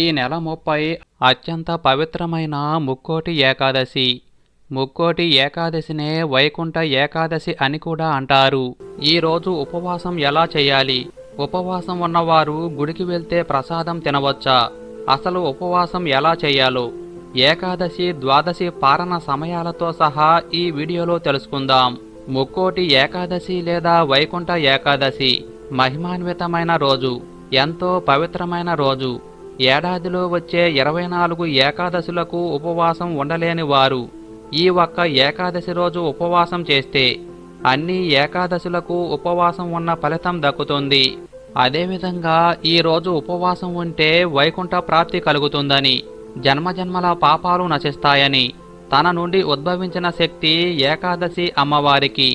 ఈ నెల ముప్పై అత్యంత పవిత్రమైన ముక్కోటి ఏకాదశి. ముక్కోటి ఏకాదశినే వైకుంఠ ఏకాదశి అని కూడా అంటారు. ఈ రోజు ఉపవాసం ఎలా చేయాలి? ఉపవాసం ఉన్నవారు గుడికి వెళ్తే ప్రసాదం తినవచ్చా? అసలు ఉపవాసం ఎలా చేయాలో? ఏకాదశి ద్వాదశి పారణ సమయాలతో సహా ఈ వీడియోలో తెలుసుకుందాం. ముక్కోటి ఏకాదశి లేదా వైకుంఠ ఏకాదశి. మహిమాన్వితమైన రోజు. ఎంతో పవిత్రమైన రోజు. ఏడాదిలో వచ్చే ఇరవై నాలుగు ఏకాదశులకు ఉపవాసం ఉండలేని వారు ఈ ఒక్క ఏకాదశి రోజు ఉపవాసం చేస్తే అన్ని ఏకాదశులకు ఉపవాసం ఉన్న ఫలితం దక్కుతుంది. అదేవిధంగా ఈరోజు ఉపవాసం ఉంటే వైకుంఠ ప్రాప్తి కలుగుతుందని జన్మజన్మల పాపాలు నశిస్తాయని తన నుండి ఉద్భవించిన శక్తి ఏకాదశి అమ్మవారికి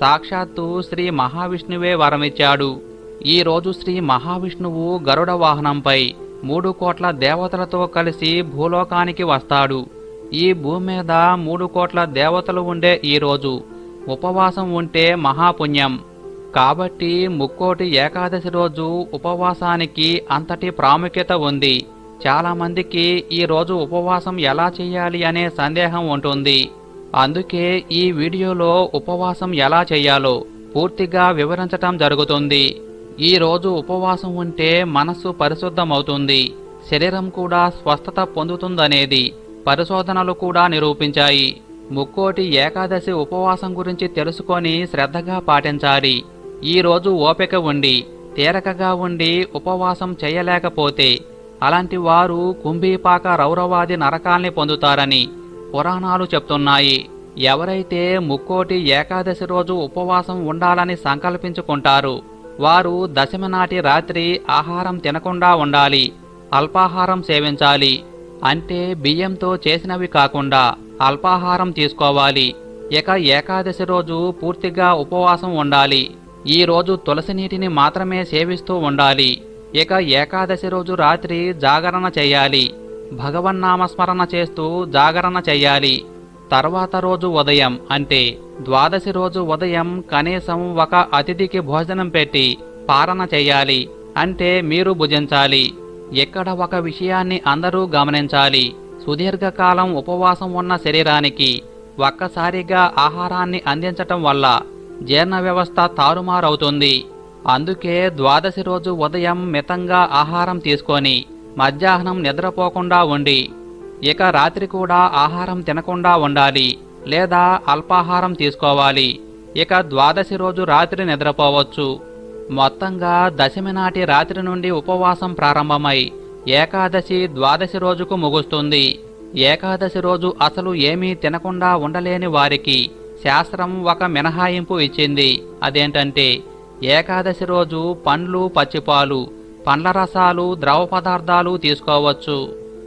సాక్షాత్తు శ్రీ మహావిష్ణువే వరమిచ్చాడు. ఈ రోజు శ్రీ మహావిష్ణువు గరుడ వాహనంపై మూడు కోట్ల దేవతలతో కలిసి భూలోకానికి వస్తాడు. ఈ భూమి మీద మూడు కోట్ల దేవతలు ఉండే ఈరోజు ఉపవాసం ఉంటే మహాపుణ్యం. కాబట్టి ముక్కోటి ఏకాదశి రోజు ఉపవాసానికి అంతటి ప్రాముఖ్యత ఉంది. చాలామందికి ఈ రోజు ఉపవాసం ఎలా చేయాలి అనే సందేహం ఉంటుంది. అందుకే ఈ వీడియోలో ఉపవాసం ఎలా చేయాలో పూర్తిగా వివరించటం జరుగుతుంది. ఈరోజు ఉపవాసం ఉంటే మనస్సు పరిశుద్ధమవుతుంది. శరీరం కూడా స్వస్థత పొందుతుందనేది పరిశోధనలు కూడా నిరూపించాయి. ముక్కోటి ఏకాదశి ఉపవాసం గురించి తెలుసుకొని శ్రద్ధగా పాటించాలి. ఈ రోజు ఓపిక ఉండి తీరకగా ఉండి ఉపవాసం చేయలేకపోతే అలాంటి వారు కుంభీపాక రౌరవాది నరకాల్ని పొందుతారని పురాణాలు చెప్తున్నాయి. ఎవరైతే ముక్కోటి ఏకాదశి రోజు ఉపవాసం ఉండాలని సంకల్పించుకుంటారు వారు దశమి నాటి రాత్రి ఆహారం తినకుండా ఉండాలి అల్పాహారం సేవించాలి. అంటే బియ్యంతో చేసినవి కాకుండా అల్పాహారం తీసుకోవాలి. ఇక ఏకాదశి రోజు పూర్తిగా ఉపవాసం ఉండాలి. ఈ రోజు తులసి నీటిని మాత్రమే సేవిస్తూ ఉండాలి. ఇక ఏకాదశి రోజు రాత్రి జాగరణ చేయాలి. భగవన్నామస్మరణ చేస్తూ జాగరణ చెయ్యాలి తర్వాత రోజు ఉదయం అంటే ద్వాదశి రోజు ఉదయం కనీసం ఒక అతిథికి భోజనం పెట్టి పారణ చేయాలి అంటే మీరు భుజించాలి. ఇక్కడ ఒక విషయాన్ని అందరూ గమనించాలి. సుదీర్ఘకాలం ఉపవాసం ఉన్న శరీరానికి ఒక్కసారిగా ఆహారాన్ని అందించటం వల్ల జీర్ణ వ్యవస్థ తారుమారవుతుంది. అందుకే ద్వాదశి రోజు ఉదయం మితంగా ఆహారం తీసుకొని మధ్యాహ్నం నిద్రపోకుండా ఉండి ఇక రాత్రి కూడా ఆహారం తినకుండా ఉండాలి లేదా అల్పాహారం తీసుకోవాలి. ఇక ద్వాదశి రోజు రాత్రి నిద్రపోవచ్చు. మొత్తంగా దశమి నాటి రాత్రి నుండి ఉపవాసం ప్రారంభమై ఏకాదశి ద్వాదశి రోజుకు ముగుస్తుంది. ఏకాదశి రోజు అసలు ఏమీ తినకుండా ఉండలేని వారికి శాస్త్రం ఒక మినహాయింపు ఇచ్చింది. అదేంటంటే ఏకాదశి రోజు పండ్లు పచ్చిపాలు పండ్ల రసాలు ద్రవ పదార్థాలు తీసుకోవచ్చు.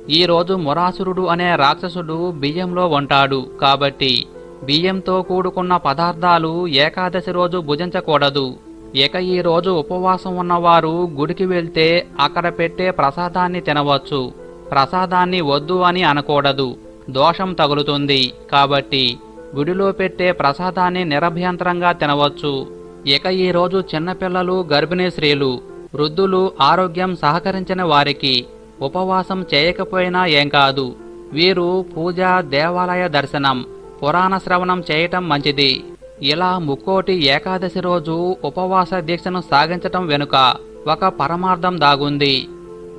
ఈరోజు మొరాసురుడు మురాసురుడు అనే రాక్షసుడు బియ్యంలో ఉంటాడు. కాబట్టి బియ్యంతో కూడుకున్న పదార్థాలు ఏకాదశి రోజు భుజించకూడదు. ఇక ఈ రోజు ఉపవాసం ఉన్నవారు గుడికి వెళ్తే అక్కడ పెట్టే ప్రసాదాన్ని తినవచ్చు. ప్రసాదాన్ని వద్దు అని అనకూడదు. దోషం తగులుతుంది. కాబట్టి గుడిలో పెట్టే ప్రసాదాన్ని నిరభ్యంతరంగా తినవచ్చు. ఇక ఈ రోజు చిన్నపిల్లలు గర్భిణీ స్త్రీలు వృద్ధులు ఆరోగ్యం సహకరించిన వారికి ఉపవాసం చేయకపోయినా ఏం కాదు. వీరు పూజ దేవాలయ దర్శనం పురాణ శ్రవణం చేయటం మంచిది. ఇలా ముక్కోటి ఏకాదశి రోజు ఉపవాస దీక్షను సాగించటం వెనుక ఒక పరమార్థం దాగుంది.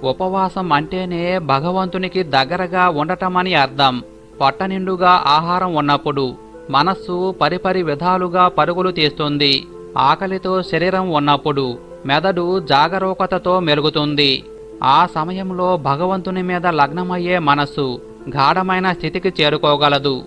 ఉపవాసం అంటేనే భగవంతునికి దగ్గరగా ఉండటమని అర్థం. పట్టనిండుగా ఆహారం ఉన్నప్పుడు మనస్సు పరిపరి విధాలుగా పరుగులు తీస్తుంది. ఆకలితో శరీరం ఉన్నప్పుడు మెదడు జాగరూకతతో మెరుగుతుంది ఆ సమయంలో భగవంతుని మీద లగ్నమయ్యే మనస్సు గాఢమైన స్థితికి చేరుకోగలదు.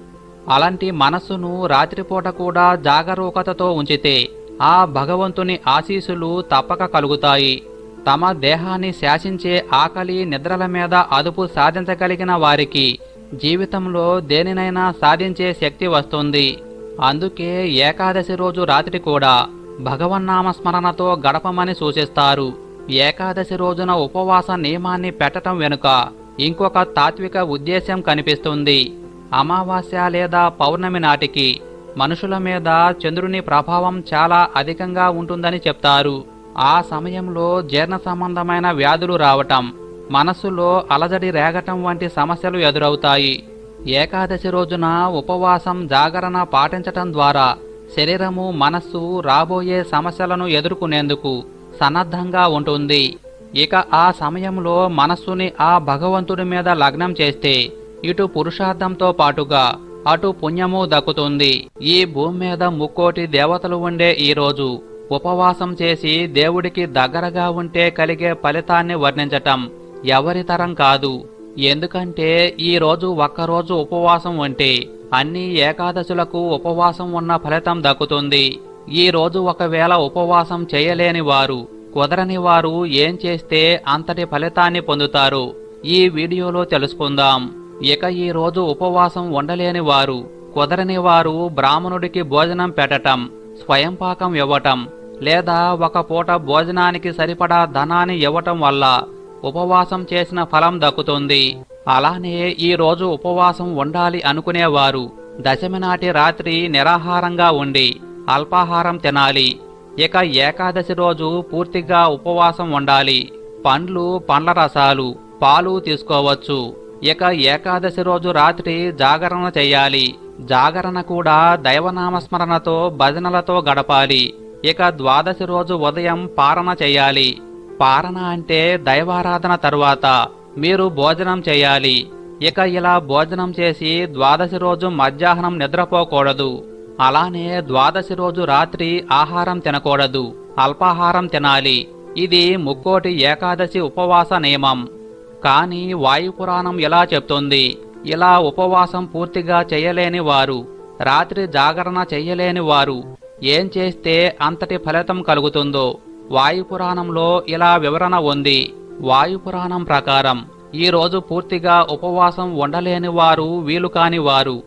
అలాంటి మనస్సును రాత్రిపూట కూడా జాగరూకతతో ఉంచితే ఆ భగవంతుని ఆశీస్సులు తప్పక కలుగుతాయి. తమ దేహాన్ని శాసించే ఆకలి నిద్రల మీద అదుపు సాధించగలిగిన వారికి జీవితంలో దేనినైనా సాధించే శక్తి వస్తుంది. అందుకే ఏకాదశి రోజు రాత్రి కూడా భగవన్నామస్మరణతో గడపమని సూచిస్తారు. ఏకాదశి రోజున ఉపవాస నియమాన్ని పెట్టటం వెనుక ఇంకొక తాత్విక ఉద్దేశ్యం కనిపిస్తుంది. అమావాస్య లేదా పౌర్ణమి నాటికి మనుషుల మీద చంద్రుని ప్రభావం చాలా అధికంగా ఉంటుందని చెప్తారు. ఆ సమయంలో జీర్ణ సంబంధమైన వ్యాధులు రావటం మనస్సులో అలజడి రేగటం వంటి సమస్యలు ఎదురవుతాయి. ఏకాదశి రోజున ఉపవాసం జాగరణ పాటించటం ద్వారా శరీరము మనస్సు రాబోయే సమస్యలను ఎదుర్కొనేందుకు సన్నద్ధంగా ఉంటుంది. ఇక ఆ సమయంలో మనస్సుని ఆ భగవంతుడి మీద లగ్నం చేస్తే ఇటు పురుషార్థంతో పాటుగా అటు పుణ్యము దక్కుతుంది. ఈ భూమి మీద ముక్కోటి దేవతలు ఉండే ఈ రోజు ఉపవాసం చేసి దేవుడికి దగ్గరగా ఉంటే కలిగే ఫలితాన్ని వర్ణించటం ఎవరి తరం కాదు. ఎందుకంటే ఈ రోజు ఒక్కరోజు ఉపవాసం ఉంటే అన్ని ఏకాదశులకు ఉపవాసం ఉన్న ఫలితం దక్కుతుంది. ఈ రోజు ఒకవేళ ఉపవాసం చేయలేని వారు కుదరని వారు ఏం చేస్తే అంతటి ఫలితాన్ని పొందుతారు? ఈ వీడియోలో తెలుసుకుందాం. ఇక ఈ రోజు ఉపవాసం ఉండలేని వారు కుదరని వారు బ్రాహ్మణుడికి భోజనం పెట్టటం స్వయంపాకం ఇవ్వటం లేదా ఒక పూట భోజనానికి సరిపడా ధనాన్ని ఇవ్వటం వల్ల ఉపవాసం చేసిన ఫలం దక్కుతుంది. అలానే ఈ రోజు ఉపవాసం ఉండాలి అనుకునేవారు దశమి నాటి రాత్రి నిరాహారంగా ఉండి అల్పాహారం తినాలి. ఇక ఏకాదశి రోజు పూర్తిగా ఉపవాసం ఉండాలి. పండ్లు పండ్ల రసాలు పాలు తీసుకోవచ్చు. ఇక ఏకాదశి రోజు రాత్రి జాగరణ చేయాలి. జాగరణ కూడా దైవనామస్మరణతో భజనలతో గడపాలి. ఇక ద్వాదశి రోజు ఉదయం పారణ చేయాలి. పారణ అంటే దైవారాధన తరువాత మీరు భోజనం చేయాలి. ఇక ఇలా భోజనం చేసి ద్వాదశి రోజు మధ్యాహ్నం నిద్రపోకూడదు. అలానే ద్వాదశి రోజు రాత్రి ఆహారం తినకూడదు అల్పాహారం తినాలి. ఇది ముక్కోటి ఏకాదశి ఉపవాస నియమం. కానీ వాయుపురాణం ఇలా చెప్తుంది ఇలా ఉపవాసం పూర్తిగా చేయలేని వారు రాత్రి జాగరణ చెయ్యలేని వారు ఏం చేస్తే అంతటి ఫలితం కలుగుతుందో వాయుపురాణంలో ఇలా వివరణ ఉంది. వాయుపురాణం ప్రకారం ఈరోజు పూర్తిగా ఉపవాసం ఉండలేని వారు వీలు కాని వారు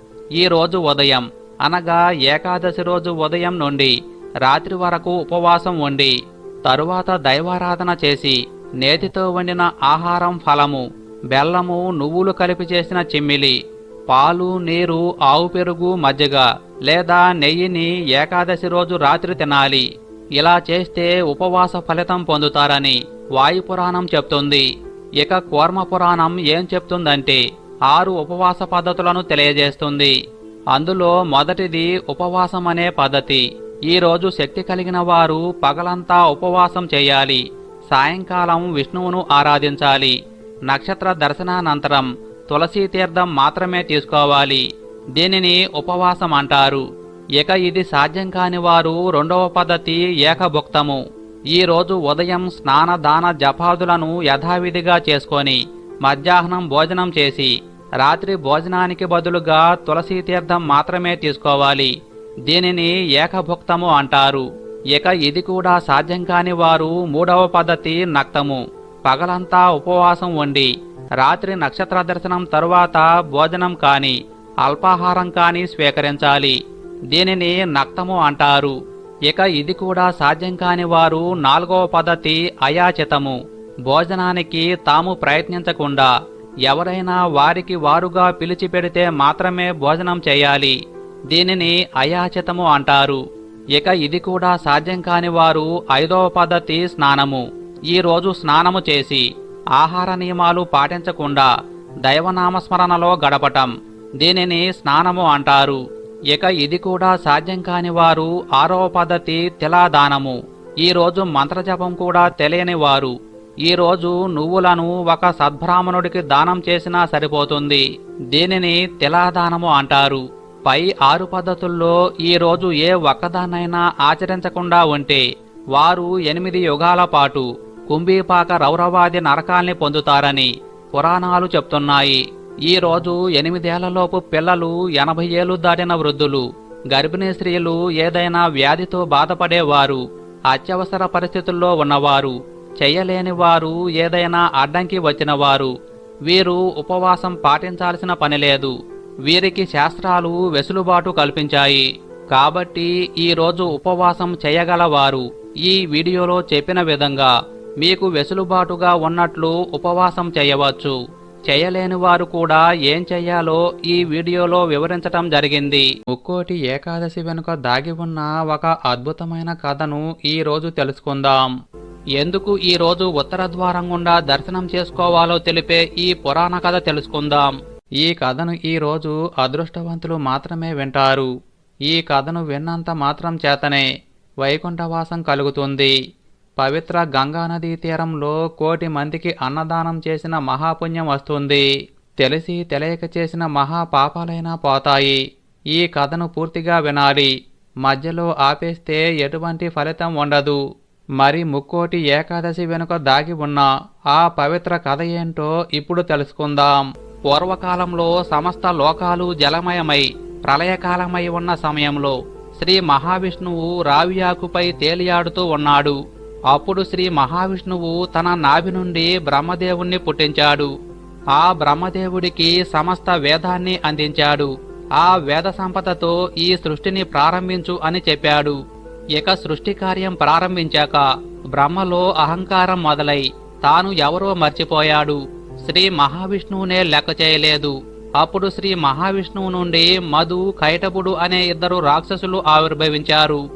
ఈరోజు ఉదయం. అనగా ఏకాదశి రోజు ఉదయం నుండి రాత్రి వరకు ఉపవాసం ఉండి తరువాత దైవారాధన చేసి నేతితో వండిన ఆహారం ఫలము బెల్లము నువ్వులు కలిపి చేసిన చిమ్మిలి పాలు నీరు ఆవు పెరుగు మజ్జిగ లేదా నెయ్యిని ఏకాదశి రోజు రాత్రి తినాలి. ఇలా చేస్తే ఉపవాస ఫలితం పొందుతారని వాయుపురాణం చెప్తుంది. ఇక కూర్మ పురాణం ఏం చెప్తుందంటే ఆరు ఉపవాస పద్ధతులను తెలియజేస్తుంది. అందులో మొదటిది ఉపవాసం అనే పద్ధతి ఈరోజు శక్తి కలిగిన వారు పగలంతా ఉపవాసం చేయాలి. సాయంకాలం విష్ణువును ఆరాధించాలి. నక్షత్ర దర్శనానంతరం తులసీ తీర్థం మాత్రమే తీసుకోవాలి. దీనిని ఉపవాసం అంటారు. ఇక ఇది సాధ్యం కాని వారు రెండవ పద్ధతి ఏకభుక్తము. ఈరోజు ఉదయం స్నాన దాన జపాదులను యథావిధిగా చేసుకొని మధ్యాహ్నం భోజనం చేసి రాత్రి భోజనానికి బదులుగా తులసీ తీర్థం మాత్రమే తీసుకోవాలి. దీనిని ఏకభుక్తము అంటారు. ఇక ఇది కూడా సాధ్యం కాని వారు మూడవ పద్ధతి నక్తము. పగలంతా ఉపవాసం ఉండి రాత్రి నక్షత్ర దర్శనం తరువాత భోజనం కాని అల్పాహారం కాని స్వీకరించాలి. దీనిని నక్తము అంటారు. ఇక ఇది కూడా సాధ్యం కాని వారు నాలుగవ పద్ధతి అయాచితము. భోజనానికి తాము ప్రయత్నించకుండా ఎవరైనా వారికి వారుగా పిలిచి పెడితే మాత్రమే భోజనం చేయాలి. దీనిని అయాచితము అంటారు. ఇక ఇది కూడా సాధ్యం కాని వారు ఐదవ పద్ధతి స్నానము. ఈరోజు స్నానము చేసి ఆహార నియమాలు పాటించకుండా దైవనామస్మరణలో గడపటం. దీనిని స్నానము అంటారు. ఇక ఇది కూడా సాధ్యం కాని వారు ఆరవ పద్ధతి తిలాదానము. ఈ రోజు మంత్రజపం కూడా తెలియని వారు ఈరోజు నువ్వులను ఒక సద్బ్రాహ్మణుడికి దానం చేసినా సరిపోతుంది. దీనిని తిలాదానము అంటారు. పై ఆరు పద్ధతుల్లో ఈ రోజు ఏ ఒక్కదాన్నైనా ఆచరించకుండా ఉంటే వారు ఎనిమిది యుగాల పాటు కుంభీపాక రౌరవాది నరకాల్ని పొందుతారని పురాణాలు చెప్తున్నాయి. ఈ రోజు ఎనిమిదేళ్ళలోపు పిల్లలు ఎనభై ఏళ్ళు దాటిన వృద్ధులు గర్భిణీ స్త్రీలు ఏదైనా వ్యాధితో బాధపడేవారు అత్యవసర పరిస్థితుల్లో ఉన్నవారు చెయ్యలేని వారు ఏదైనా అడ్డంకి వచ్చిన వారు వీరు ఉపవాసం పాటించాల్సిన పని లేదు. వీరికి శాస్త్రాలు వెసులుబాటు కల్పించాయి. కాబట్టి ఈరోజు ఉపవాసం చేయగలవారు. ఈ వీడియోలో చెప్పిన విధంగా మీకు వెసులుబాటుగా ఉన్నట్లు ఉపవాసం చేయవచ్చు. చేయలేని వారు కూడా ఏం చెయ్యాలో ఈ వీడియోలో వివరించటం జరిగింది. ముక్కోటి ఏకాదశి వెనుక దాగి ఉన్న ఒక అద్భుతమైన కథను ఈ రోజు తెలుసుకుందాం. ఎందుకు ఈ రోజు ఉత్తర ద్వారం గుండా దర్శనం చేసుకోవాలో తెలిపే ఈ పురాణ కథ తెలుసుకుందాం. ఈ కథను ఈ రోజు అదృష్టవంతులు మాత్రమే వింటారు. ఈ కథను విన్నంత మాత్రం చేతనే వైకుంఠవాసం కలుగుతుంది. పవిత్ర గంగానదీ తీరంలో కోటి మందికి అన్నదానం చేసిన మహాపుణ్యం వస్తుంది. తెలిసి తెలియక చేసిన మహా పాపాలైనా పోతాయి. ఈ కథను పూర్తిగా వినాలి. మధ్యలో ఆపేస్తే ఎటువంటి ఫలితం ఉండదు. మరి ముక్కోటి ఏకాదశి వెనుక దాగి ఉన్న ఆ పవిత్ర కథ ఏంటో ఇప్పుడు తెలుసుకుందాం. పూర్వకాలంలో సమస్త లోకాలు జలమయమై ప్రళయకాలమై ఉన్న సమయంలో శ్రీ మహావిష్ణువు రావియాకుపై తేలియాడుతూ ఉన్నాడు. అప్పుడు శ్రీ మహావిష్ణువు తన నాభి నుండి బ్రహ్మదేవుణ్ణి పుట్టించాడు. ఆ బ్రహ్మదేవుడికి సమస్త వేదాన్ని అందించాడు. ఆ వేద సంపదతో ఈ సృష్టిని ప్రారంభించు అని చెప్పాడు. ఇక సృష్టి కార్యం ప్రారంభించాక బ్రహ్మలో అహంకారం మొదలై తాను ఎవరో మర్చిపోయాడు. శ్రీ మహావిష్ణువునే లెక్క చేయలేదు. అప్పుడు శ్రీ మహావిష్ణువు నుండి మధు కైటపుడు అనే ఇద్దరు రాక్షసులు ఆవిర్భవించారు.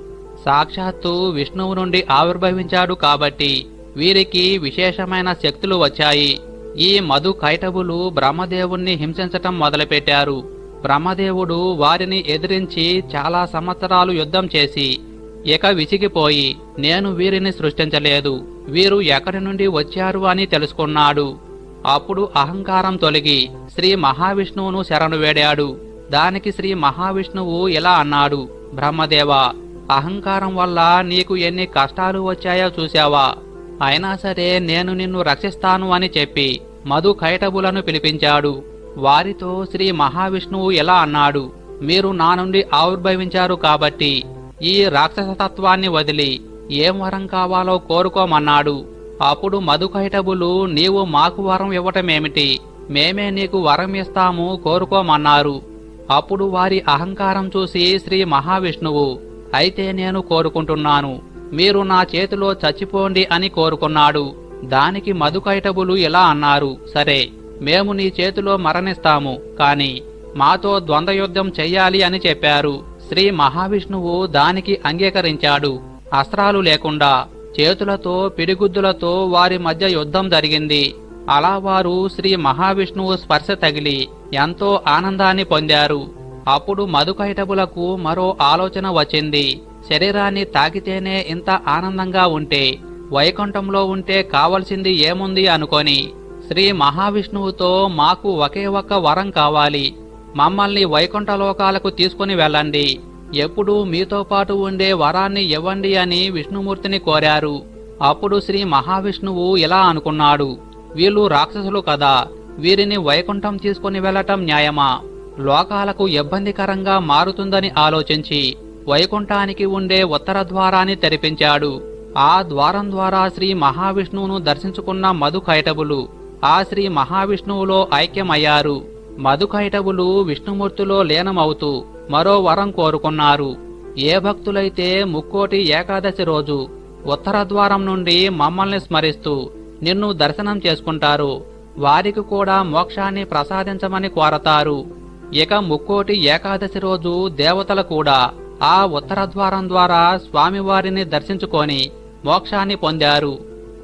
సాక్షాత్తు విష్ణువు నుండి ఆవిర్భవించాడు కాబట్టి వీరికి విశేషమైన శక్తులు వచ్చాయి. ఈ మధు కైటబులు బ్రహ్మదేవుణ్ణి హింసించటం మొదలుపెట్టారు. బ్రహ్మదేవుడు వారిని ఎదిరించి చాలా సంవత్సరాలు యుద్ధం చేసి ఇక విసిగిపోయి నేను వీరిని సృష్టించలేదు. వీరు ఎక్కడి నుండి వచ్చారు అని తెలుసుకున్నాడు. అప్పుడు అహంకారం తొలగి శ్రీ మహావిష్ణువును శరణు వేడాడు. దానికి శ్రీ మహావిష్ణువు ఇలా అన్నాడు బ్రహ్మదేవ అహంకారం వల్ల నీకు ఎన్ని కష్టాలు వచ్చాయో చూశావా? అయినా సరే నేను నిన్ను రక్షిస్తాను అని చెప్పి మధు కైటబులను పిలిపించాడు. వారితో శ్రీ మహావిష్ణువు ఎలా అన్నాడు మీరు నా నుండి ఆవిర్భవించారు కాబట్టి ఈ రాక్షసతత్వాన్ని వదిలి ఏం వరం కావాలో కోరుకోమన్నాడు. అప్పుడు మధుకైటబులు నీవు మాకు వరం ఇవ్వటమేమిటి? మేమే నీకు వరం ఇస్తాము కోరుకోమన్నారు. అప్పుడు వారి అహంకారం చూసి శ్రీ మహావిష్ణువు అయితే నేను కోరుకుంటున్నాను. మీరు నా చేతిలో చచ్చిపోండి అని కోరుకున్నాడు. దానికి మధుకైటబులు ఇలా అన్నారు సరే మేము నీ చేతిలో మరణిస్తాము కాని మాతో ద్వంద్వయుద్ధం చెయ్యాలి అని చెప్పారు. శ్రీ మహావిష్ణువు దానికి అంగీకరించాడు. అస్త్రాలు లేకుండా చేతులతో పిడిగుద్దులతో వారి మధ్య యుద్ధం జరిగింది. అలా వారు శ్రీ మహావిష్ణువు స్పర్శ తగిలి ఎంతో ఆనందాన్ని పొందారు. అప్పుడు మధుకైటబులకు మరో ఆలోచన వచ్చింది. శరీరాన్ని తాకితేనే ఇంత ఆనందంగా ఉంటే వైకుంఠంలో ఉంటే కావలసింది ఏముంది అనుకొని శ్రీ మహావిష్ణువుతో మాకు ఒకే ఒక్క వరం కావాలి. మమ్మల్ని వైకుంఠ లోకాలకు తీసుకుని వెళ్ళండి. ఎప్పుడూ మీతో పాటు ఉండే వరాన్ని ఇవ్వండి అని విష్ణుమూర్తిని కోరారు. అప్పుడు శ్రీ మహావిష్ణువు ఇలా అనుకున్నాడు. వీళ్ళు రాక్షసులు కదా వీరిని వైకుంఠం తీసుకుని వెళ్ళటం న్యాయమా? లోకాలకు ఇబ్బందికరంగా మారుతుందని ఆలోచించి వైకుంఠానికి ఉండే ఉత్తర ద్వారాన్ని తెరిపించాడు. ఆ ద్వారం ద్వారా శ్రీ మహావిష్ణువును దర్శించుకున్న మధు కైటబులు ఆ శ్రీ మహావిష్ణువులో ఐక్యమయ్యారు. మధుకైటవులు విష్ణుమూర్తిలో లీనమవుతూ మరో వరం కోరుకున్నారు. ఏ భక్తులైతే ముక్కోటి ఏకాదశి రోజు ఉత్తర ద్వారం నుండి మమ్మల్ని స్మరిస్తూ నిన్ను దర్శనం చేసుకుంటారు వారికి కూడా మోక్షాన్ని ప్రసాదించమని కోరతారు. ఇక ముక్కోటి ఏకాదశి రోజు దేవతలు కూడా ఆ ఉత్తర ద్వారం ద్వారా స్వామివారిని దర్శించుకొని మోక్షాన్ని పొందారు.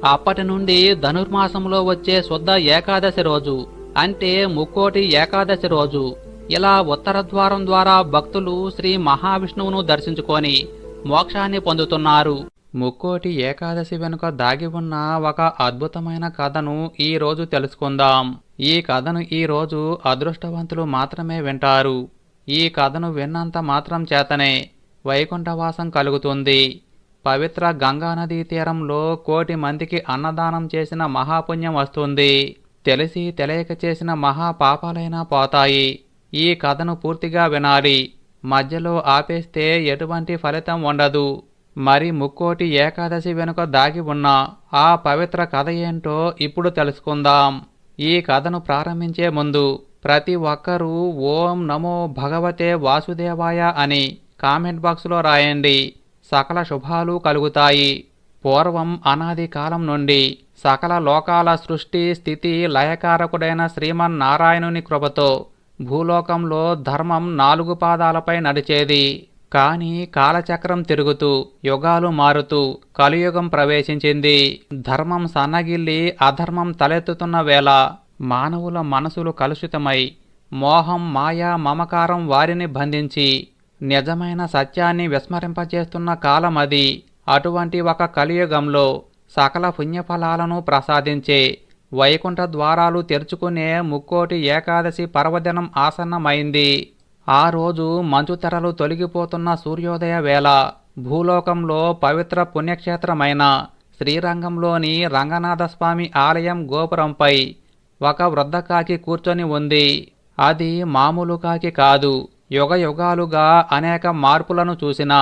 అప్పటి నుండి ధనుర్మాసంలో వచ్చే శుద్ధ ఏకాదశి రోజు అంటే ముక్కోటి ఏకాదశి రోజు. ఇలా ఉత్తర ద్వారం ద్వారా భక్తులు శ్రీ మహావిష్ణువును దర్శించుకొని మోక్షాన్ని పొందుతున్నారు. ముక్కోటి ఏకాదశి వెనుక దాగి ఉన్న ఒక అద్భుతమైన కథను ఈ రోజు తెలుసుకుందాం. ఈ కథను ఈ రోజు అదృష్టవంతులు మాత్రమే వింటారు. ఈ కథను విన్నంత మాత్రం చేతనే వైకుంఠవాసం కలుగుతుంది. పవిత్ర గంగానదీ తీరంలో కోటి మందికి అన్నదానం చేసిన మహాపుణ్యం వస్తుంది. తెలిసి తెలియక చేసిన మహా పాపాలైనా పోతాయి. ఈ కథను పూర్తిగా వినాలి. మధ్యలో ఆపేస్తే ఎటువంటి ఫలితం ఉండదు. మరి ముక్కోటి ఏకాదశి వెనుక దాగి ఉన్న ఆ పవిత్ర కథ ఏంటో ఇప్పుడు తెలుసుకుందాం. ఈ కథను ప్రారంభించే ముందు ప్రతి ఒక్కరూ ఓం నమో భగవతే వాసుదేవాయ అని కామెంట్ బాక్స్లో రాయండి. సకల శుభాలు కలుగుతాయి. పూర్వం అనాది కాలం నుండి సకల లోకాల సృష్టి స్థితి లయకారకుడైన శ్రీమన్నారాయణుని కృపతో భూలోకంలో ధర్మం నాలుగు పాదాలపై నడిచేది. కానీ కాలచక్రం తిరుగుతూ యుగాలు మారుతూ కలియుగం ప్రవేశించింది. ధర్మం సన్నగిల్లి అధర్మం తలెత్తుతున్న వేళ మానవుల మనసులు కలుషితమై మోహం మాయా మమకారం వారిని బంధించి నిజమైన సత్యాన్ని విస్మరింపజేస్తున్న కాలం అది అటువంటి ఒక కలియుగంలో సకల పుణ్యఫలాలను ప్రసాదించే వైకుంఠ ద్వారాలు తెరుచుకునే ముక్కోటి ఏకాదశి పర్వదినం ఆసన్నమైంది. ఆ రోజు మంచుతెరలు తొలగిపోతున్న సూర్యోదయ వేళ భూలోకంలో పవిత్ర పుణ్యక్షేత్రమైన శ్రీరంగంలోని రంగనాథస్వామి ఆలయం గోపురంపై ఒక వృద్ధకాకి కూర్చొని ఉంది. అది మామూలు కాకి కాదు. యుగ యుగాలుగా అనేక మార్పులను చూసిన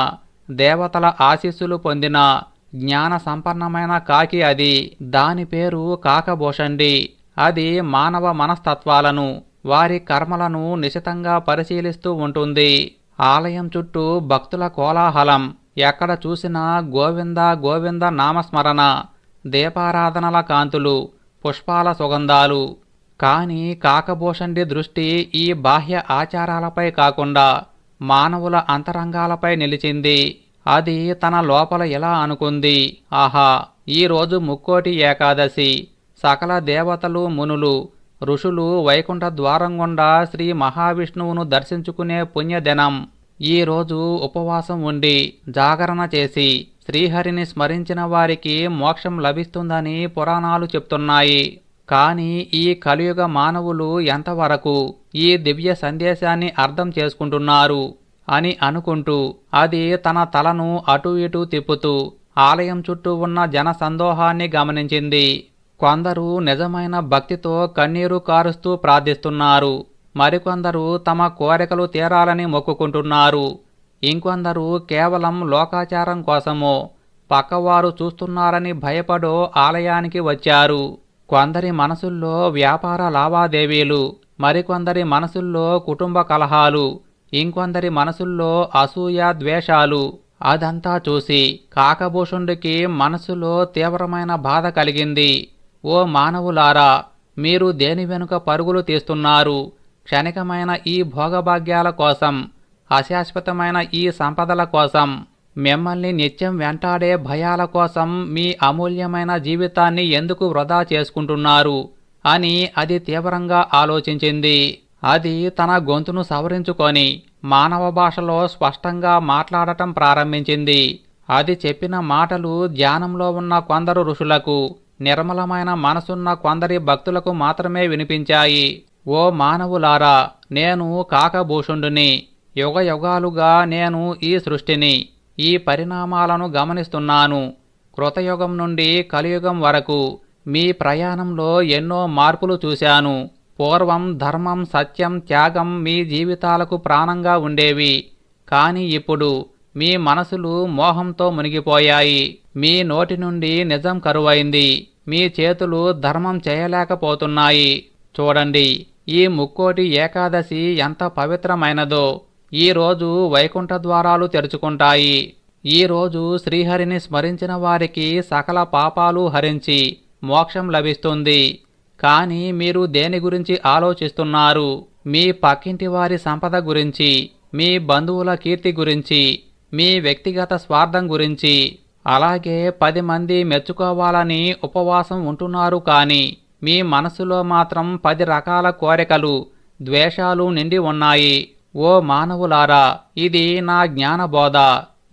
దేవతల ఆశీస్సులు పొందిన జ్ఞాన సంపన్నమైన కాకి అది. దాని పేరు కాకభూషండి. అది మానవ మనస్తత్వాలను వారి కర్మలను నిశితంగా పరిశీలిస్తూ ఉంటుంది. ఆలయం చుట్టూ భక్తుల కోలాహలం. ఎక్కడ చూసినా గోవింద గోవింద నామస్మరణ. దీపారాధనల కాంతులు పుష్పాల సుగంధాలు. కాని కాకభూషండి దృష్టి ఈ బాహ్య ఆచారాలపై కాకుండా మానవుల అంతరంగాలపై నిలిచింది. అది తన లోపల ఎలా అనుకుంది? ఆహా ఈరోజు ముక్కోటి ఏకాదశి. సకల దేవతలు మునులు ఋషులు వైకుంఠ ద్వారం గుండా శ్రీ మహావిష్ణువును దర్శించుకునే పుణ్యదినం. ఈరోజు ఉపవాసం ఉండి జాగరణ చేసి శ్రీహరిని స్మరించిన వారికి మోక్షం లభిస్తుందని పురాణాలు చెప్తున్నాయి. కానీ ఈ కలియుగ మానవులు ఎంతవరకు ఈ దివ్య సందేశాన్ని అర్థం చేసుకుంటున్నారు? అని అనుకుంటూ అది తన తలను అటూ ఇటూ తిప్పుతూ ఆలయం చుట్టూ ఉన్న జన సందోహాన్ని గమనించింది. కొందరు నిజమైన భక్తితో కన్నీరు కారుస్తూ ప్రార్థిస్తున్నారు. మరికొందరు తమ కోరికలు తీరాలని మొక్కుకుంటున్నారు. ఇంకొందరు కేవలం లోకాచారం కోసమో పక్కవారు చూస్తున్నారని భయపడో ఆలయానికి వచ్చారు. కొందరి మనసుల్లో వ్యాపార లావాదేవీలు మరికొందరి మనసుల్లో కుటుంబ కలహాలు ఇంకొందరి మనసుల్లో అసూయ ద్వేషాలు అదంతా చూసి కాకభూషుండికి మనసులో తీవ్రమైన బాధ కలిగింది. ఓ మానవులారా మీరు దేని వెనుక పరుగులు తీస్తున్నారు? క్షణికమైన ఈ భోగభాగ్యాల కోసం అశాశ్వతమైన ఈ సంపదల కోసం మిమ్మల్ని నిత్యం వెంటాడే భయాల కోసం మీ అమూల్యమైన జీవితాన్ని ఎందుకు వృధా చేసుకుంటున్నారు? అని అది తీవ్రంగా ఆలోచించింది. అది తన గొంతును సవరించుకొని మానవ భాషలో స్పష్టంగా మాట్లాడటం ప్రారంభించింది. అది చెప్పిన మాటలు ధ్యానంలో ఉన్న కొందరు ఋషులకు నిర్మలమైన మనసున్న కొందరి భక్తులకు మాత్రమే వినిపించాయి. ఓ మానవులారా నేను కాకభూషుండుని. యుగ యుగాలుగా నేను ఈ సృష్టిని ఈ పరిణామాలను గమనిస్తున్నాను. కృతయుగం నుండి కలియుగం వరకు మీ ప్రయాణంలో ఎన్నో మార్పులు చూశాను. పూర్వం ధర్మం సత్యం త్యాగం మీ జీవితాలకు ప్రాణంగా ఉండేవి. కానీ ఇప్పుడు మీ మనసులు మోహంతో మునిగిపోయాయి. మీ నోటి నుండి నిజం కరువైంది. మీ చేతులు ధర్మం చేయలేకపోతున్నాయి. చూడండి ఈ ముక్కోటి ఏకాదశి ఎంత పవిత్రమైనదో. ఈరోజు వైకుంఠ ద్వారాలు తెరుచుకుంటాయి. ఈరోజు శ్రీహరిని స్మరించిన వారికి సకల పాపాలు హరించి మోక్షం లభిస్తుంది. కానీ మీరు దేని గురించి ఆలోచిస్తున్నారు? మీ పక్కింటి వారి సంపద గురించి మీ బంధువుల కీర్తి గురించి మీ వ్యక్తిగత స్వార్థం గురించి. అలాగే పది మంది మెచ్చుకోవాలని ఉపవాసం ఉంటున్నారు కానీ మీ మనసులో మాత్రం పది రకాల కోరికలు ద్వేషాలు నిండి ఉన్నాయి. ఓ మానవులారా ఇది నా జ్ఞానబోధ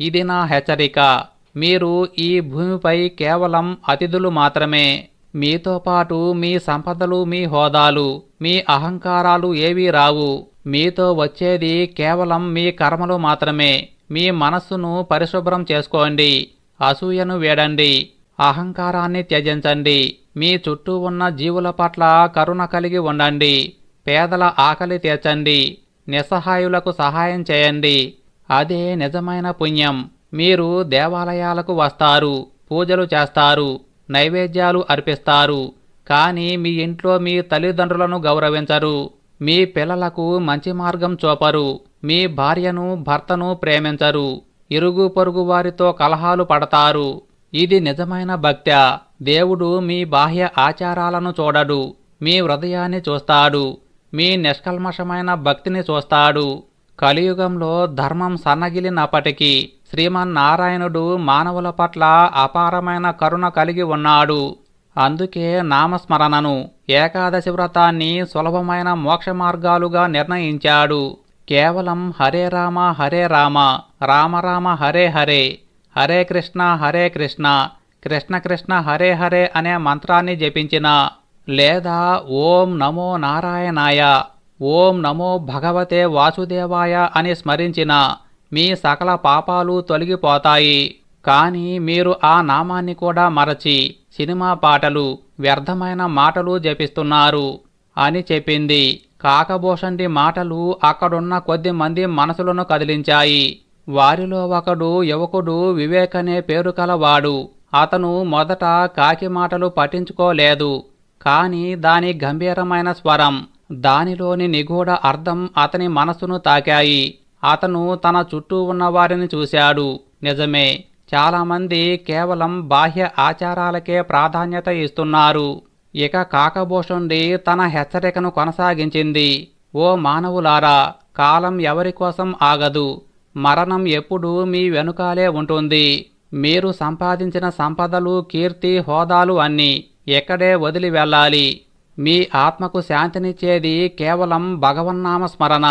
ఇది నా హెచ్చరిక. మీరు ఈ భూమిపై కేవలం అతిథులు మాత్రమే. మీతో పాటు మీ సంపదలు మీ హోదాలు మీ అహంకారాలు ఏవీ రావు. మీతో వచ్చేది కేవలం మీ కర్మలు మాత్రమే. మీ మనస్సును పరిశుభ్రం చేసుకోండి. అసూయను వేడండి. అహంకారాన్ని త్యజించండి. మీ చుట్టూ ఉన్న జీవుల పట్ల కరుణ కలిగి ఉండండి. పేదల ఆకలి తీర్చండి. నిస్సహాయులకు సహాయం చేయండి. అదే నిజమైన పుణ్యం. మీరు దేవాలయాలకు వస్తారు పూజలు చేస్తారు. నైవేద్యాలు అర్పిస్తారు. కానీ మీ ఇంట్లో మీ తల్లిదండ్రులను గౌరవించరు. మీ పిల్లలకు మంచి మార్గం చూపరు. మీ భార్యను భర్తను ప్రేమించరు. ఇరుగు పొరుగు వారితో కలహాలు పడతారు. ఇది నిజమైన భక్త. దేవుడు మీ బాహ్య ఆచారాలను చూడడు. మీ హృదయాన్ని చూస్తాడు. మీ నిష్కల్మషమైన భక్తిని చూస్తాడు. కలియుగంలో ధర్మం సన్నగిలినప్పటికీ శ్రీమన్నారాయణుడు మానవుల పట్ల అపారమైన కరుణ కలిగి ఉన్నాడు. అందుకే నామస్మరణను ఏకాదశి వ్రతాన్ని సులభమైన మోక్ష మార్గాలుగా నిర్ణయించాడు. కేవలం హరే రామ హరే రామ రామ రామ హరే హరే హరే కృష్ణ హరే కృష్ణ కృష్ణ కృష్ణ హరే హరే అనే మంత్రాన్ని జపించిన లేదా ఓం నమో నారాయణాయ ఓం నమో భగవతే వాసుదేవాయ అని స్మరించిన మీ సకల పాపాలు తొలగిపోతాయి. కానీ మీరు ఆ నామాన్ని కూడా మరచి సినిమా పాటలు వ్యర్థమైన మాటలు జపిస్తున్నారు అని చెప్పింది. కాకభూషణి మాటలు అక్కడున్న కొద్ది మంది మనసులను కదిలించాయి. వారిలో ఒకడు యువకుడు వివేకనే పేరు కలవాడు. అతను మొదట కాకి మాటలు పట్టించుకోలేదు. కాని దాని గంభీరమైన స్వరం దానిలోని నిగూఢ అర్థం అతని మనసును తాకాయి. అతను తన చుట్టూ ఉన్న వారిని చూశాడు. నిజమే చాలామంది కేవలం బాహ్య ఆచారాలకే ప్రాధాన్యత ఇస్తున్నారు. ఇక కాకభూషుండి తన హెచ్చరికను కొనసాగించింది. ఓ మానవులారా కాలం ఎవరి కోసం ఆగదు. మరణం ఎప్పుడూ మీ వెనుకాలే ఉంటుంది. మీరు సంపాదించిన సంపదలు కీర్తి హోదాలు అన్నీ ఎక్కడే వదిలి వెళ్ళాలి. మీ ఆత్మకు శాంతినిచ్చేది కేవలం భగవన్నామ స్మరణ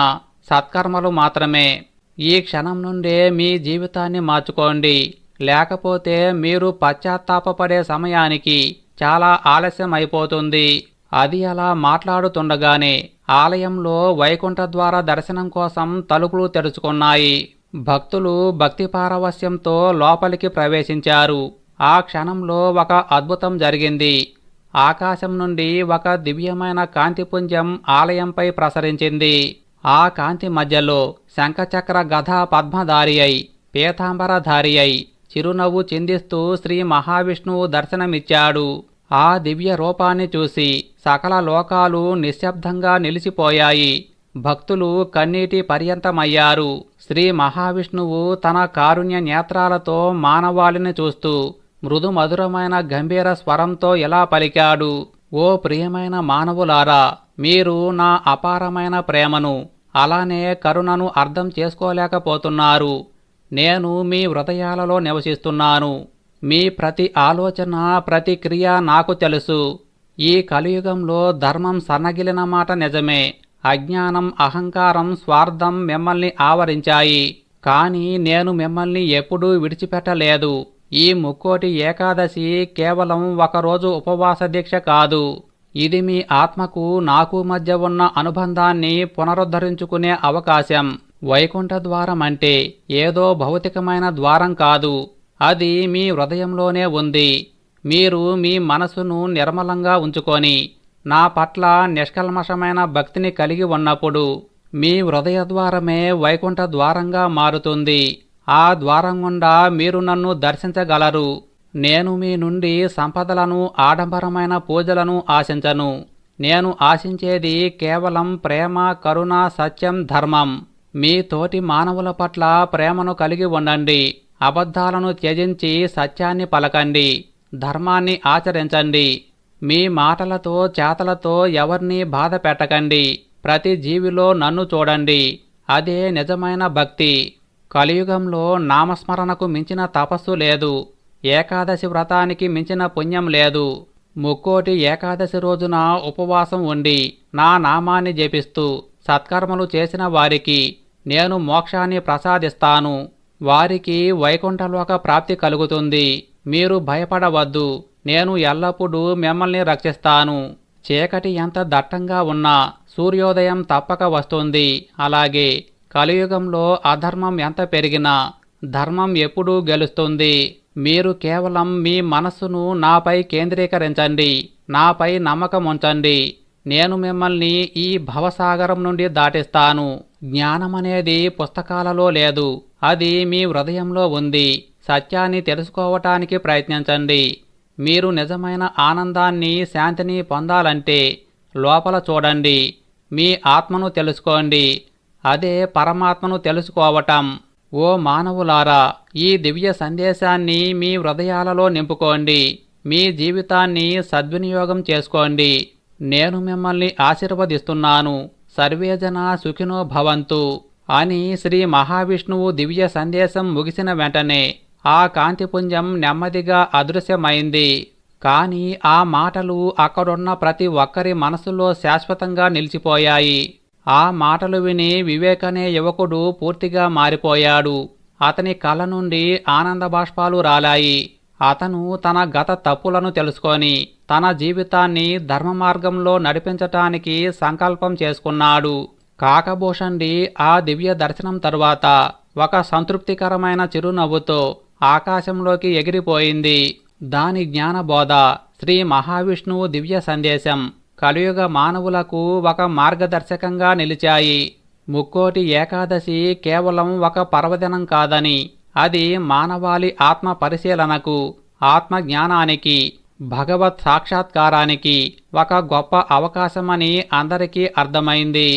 సత్కర్మలు మాత్రమే. ఈ క్షణం నుండే మీ జీవితాన్ని మార్చుకోండి. లేకపోతే మీరు పశ్చాత్తాపపడే సమయానికి చాలా ఆలస్యం అయిపోతుంది అది అలా మాట్లాడుతుండగానే ఆలయంలో వైకుంఠ ద్వార దర్శనం కోసం తలుపులు తెరుచుకున్నాయి. భక్తులు భక్తి పారవస్యంతో లోపలికి ప్రవేశించారు. ఆ క్షణంలో ఒక అద్భుతం జరిగింది. ఆకాశం నుండి ఒక దివ్యమైన కాంతిపుంజం ఆలయంపై ప్రసరించింది. ఆ కాంతి మధ్యలో శంఖచక్ర గధ పద్మధారి అయి పీతాంబరధారి అయి చిరునవ్వు చిందిస్తూ శ్రీ మహావిష్ణువు దర్శనమిచ్చాడు. ఆ దివ్య రూపాన్ని చూసి సకల లోకాలు నిశ్శబ్దంగా నిలిచిపోయాయి. భక్తులు కన్నీటి పర్యంతమయ్యారు. శ్రీ మహావిష్ణువు తన కారుణ్య నేత్రాలతో మానవాళిని చూస్తూ మృదు మధురమైన గంభీర స్వరంతో ఇలా పలికాడు ఓ ప్రియమైన మానవులారా మీరు నా అపారమైన ప్రేమను అలానే కరుణను అర్థం చేసుకోలేకపోతున్నారు. నేను మీ హృదయాలలో నివసిస్తున్నాను. మీ ప్రతి ఆలోచన ప్రతిక్రియ నాకు తెలుసు. ఈ కలియుగంలో ధర్మం సన్నగిలిన మాట నిజమే. అజ్ఞానం అహంకారం స్వార్థం మిమ్మల్ని ఆవరించాయి. కానీ నేను మిమ్మల్ని ఎప్పుడూ విడిచిపెట్టలేదు. ఈ ముక్కోటి ఏకాదశి కేవలం ఒకరోజు ఉపవాస దీక్ష కాదు. ఇది మీ ఆత్మకు నాకు మధ్య ఉన్న అనుబంధాన్ని పునరుద్ధరించుకునే అవకాశం. వైకుంఠ ద్వారం అంటే ఏదో భౌతికమైన ద్వారం కాదు. అది మీ హృదయంలోనే ఉంది. మీరు మీ మనసును నిర్మలంగా ఉంచుకొని నా పట్ల నిష్కల్మషమైన భక్తిని కలిగి ఉన్నప్పుడు మీ హృదయ ద్వారమే వైకుంఠ ద్వారంగా మారుతుంది. ఆ ద్వారం గుండా మీరు నన్ను దర్శించగలరు. నేను మీ నుండి సంపదలను ఆడంబరమైన పూజలను ఆశించను. నేను ఆశించేది కేవలం ప్రేమ కరుణ సత్యం ధర్మం. మీ తోటి మానవుల పట్ల ప్రేమను కలిగి ఉండండి. అబద్ధాలను త్యజించి సత్యాన్ని పలకండి. ధర్మాన్ని ఆచరించండి. మీ మాటలతో చేతలతో ఎవరిని బాధ పెట్టకండి. ప్రతి జీవిలో నన్ను చూడండి. అదే నిజమైన భక్తి. కలియుగంలో నామస్మరణకు మించిన తపస్సు లేదు. ఏకాదశి వ్రతానికి మించిన పుణ్యం లేదు. ముక్కోటి ఏకాదశి రోజున ఉపవాసం ఉండి నా నామాన్ని జపిస్తూ సత్కర్మలు చేసిన వారికి నేను మోక్షాన్ని ప్రసాదిస్తాను. వారికి వైకుంఠలోక ప్రాప్తి కలుగుతుంది. మీరు భయపడవద్దు. నేను ఎల్లప్పుడూ మిమ్మల్ని రక్షిస్తాను. చీకటి ఎంత దట్టంగా ఉన్నా సూర్యోదయం తప్పక వస్తుంది. అలాగే కలియుగంలో అధర్మం ఎంత పెరిగినా ధర్మం ఎప్పుడూ గెలుస్తుంది. మీరు కేవలం మీ మనస్సును నాపై కేంద్రీకరించండి. నాపై నమ్మకం ఉంచండి నేను మిమ్మల్ని ఈ భవసాగరం నుండి దాటిస్తాను. జ్ఞానమనేది పుస్తకాలలో లేదు. అది మీ హృదయంలో ఉంది. సత్యాన్ని తెలుసుకోవటానికి ప్రయత్నించండి. మీరు నిజమైన ఆనందాన్ని శాంతిని పొందాలంటే లోపల చూడండి. మీ ఆత్మను తెలుసుకోండి. అదే పరమాత్మను తెలుసుకోవటం. ఓ మానవులారా ఈ దివ్య సందేశాన్ని మీ హృదయాలలో నింపుకోండి. మీ జీవితాన్ని సద్వినియోగం చేసుకోండి. నేను మిమ్మల్ని ఆశీర్వదిస్తున్నాను. సర్వేజన సుఖినో భవంతు అని శ్రీ మహావిష్ణువు దివ్య సందేశం ముగిసిన వెంటనే ఆ కాంతిపుంజం నెమ్మదిగా అదృశ్యమైంది. కానీ ఆ మాటలు అక్కడున్న ప్రతి ఒక్కరి మనసులో శాశ్వతంగా నిలిచిపోయాయి. ఆ మాటలు విని వివేకనే యువకుడు పూర్తిగా మారిపోయాడు. అతని కళ్ళ నుండి ఆనంద బాష్పాలు రాలాయి. అతను తన గత తప్పులను తెలుసుకొని తన జీవితాన్ని ధర్మ మార్గంలో నడిపించటానికి సంకల్పం చేసుకున్నాడు. కాకభూషణుడి ఆ దివ్య దర్శనం తరువాత ఒక సంతృప్తికరమైన చిరునవ్వుతో ఆకాశంలోకి ఎగిరిపోయింది. దాని జ్ఞానబోధ శ్రీ మహావిష్ణువు దివ్య సందేశం. కలియుగ మానవులకు ఒక మార్గదర్శకంగా నిలిచాయి. ముక్కోటి ఏకాదశి కేవలం ఒక పర్వదినం కాదని అది మానవాళి ఆత్మ పరిశీలనకు ఆత్మ జ్ఞానానికి భగవత్ సాక్షాత్కారానికి ఒక గొప్ప అవకాశమని అందరికీ అర్థమైంది.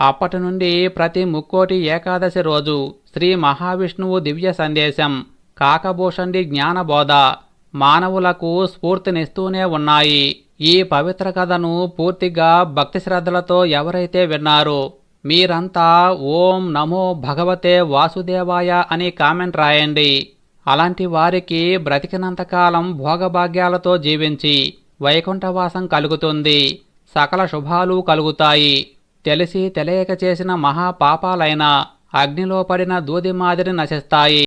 అప్పటి నుండి ప్రతి ముక్కోటి ఏకాదశి రోజు శ్రీ మహావిష్ణువు దివ్య సందేశం కాకభూషణి జ్ఞానబోధ మానవులకు స్ఫూర్తినిస్తూనే ఉన్నాయి. ఈ పవిత్ర కథను పూర్తిగా భక్తి శ్రద్ధలతో ఎవరైతే విన్నారో మీరంతా ఓం నమో భగవతే వాసుదేవాయ అని కామెంట్ రాయండి. అలాంటి వారికి బ్రతికినంతకాలం భోగభాగ్యాలతో జీవించి వైకుంఠవాసం కలుగుతుంది. సకల శుభాలు కలుగుతాయి. తెలిసి తెలియక చేసిన మహాపాపాలైన అగ్నిలో పడిన దూది మాదిరి నశిస్తాయి.